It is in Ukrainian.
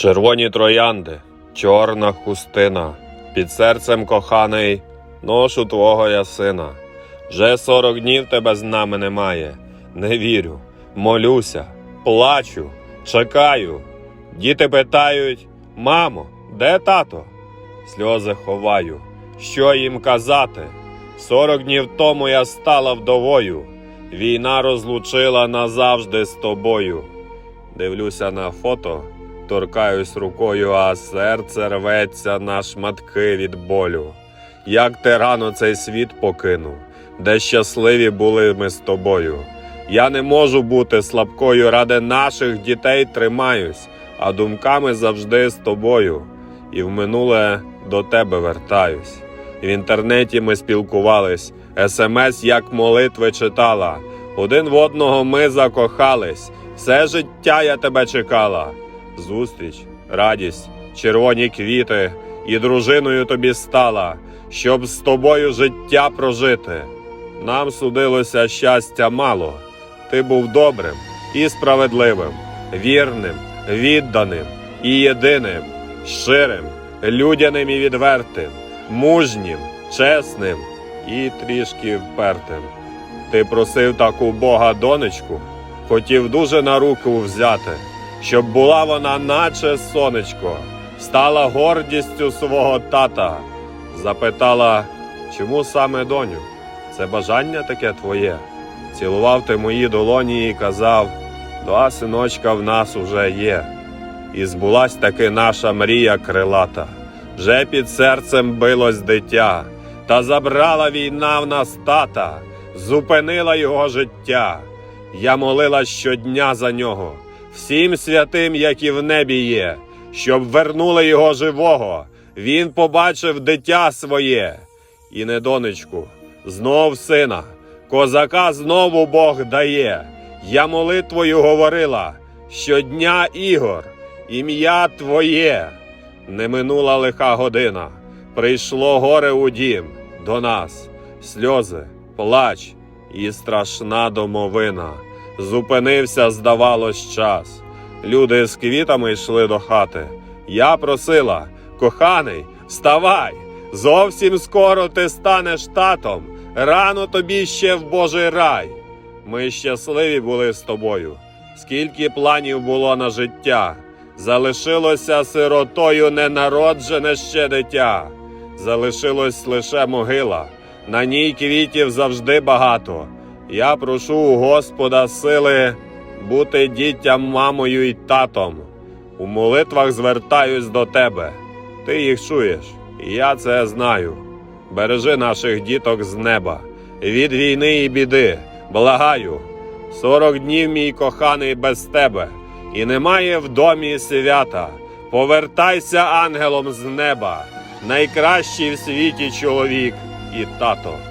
Червоні троянди, чорна хустина, під серцем коханий, ношу твого я сина. Вже сорок днів тебе з нами немає. Не вірю, молюся, плачу, чекаю. Діти питають: мамо, де тато? Сльози ховаю. Що їм казати? Сорок днів тому я стала вдовою. Війна розлучила назавжди з тобою. Дивлюся на фото, торкаюсь рукою, а серце рветься на шматки від болю. Як ти рано цей світ покинув, де щасливі були ми з тобою. Я не можу бути слабкою, ради наших дітей тримаюсь, а думками завжди з тобою. І в минуле до тебе вертаюсь. В інтернеті ми спілкувались, смс як молитви читала. Один в одного ми закохались. Все життя я тебе чекала. Зустріч, радість, червоні квіти, і дружиною тобі стала, щоб з тобою життя прожити. Нам судилося щастя мало. Ти був добрим і справедливим, вірним, відданим і єдиним, щирим, людяним і відвертим, мужнім, чесним і трішки впертим. Ти просив таку Бога донечку, хотів дуже на руку взяти, щоб була вона, наче сонечко, стала гордістю свого тата. Запитала, чому саме доню? Це бажання таке твоє. Цілував ти мої долоні і казав: Два синочка в нас уже є. І збулась таки наша мрія крилата. Вже під серцем билось дитя, та забрала війна в нас тата, зупинила його життя. Я молила щодня за нього, всім святим, які в небі є, щоб вернули його живого. Він побачив дитя своє, і не донечку, знов сина, козака знову Бог дає. Я молитвою говорила щодня Ігор, ім'я Твоє. Не минула лиха година, прийшло горе у дім до нас, сльози, плач і страшна домовина. Зупинився, здавалось, час. Люди з квітами йшли до хати. Я просила, коханий, вставай! Зовсім скоро ти станеш татом. Рано тобі ще в Божий рай. Ми щасливі були з тобою. Скільки планів було на життя, залишилося сиротою ненароджене ще дитя. Залишилось лише могила, на ній квітів завжди багато. Я прошу у Господа сили бути дітям мамою і татом. У молитвах звертаюсь до тебе. Ти їх чуєш, і я це знаю. Бережи наших діток з неба, від війни і біди, благаю. Сорок днів, мій коханий, без тебе, і немає в домі свята. Повертайся ангелом з неба, найкращий в світі чоловік і тато.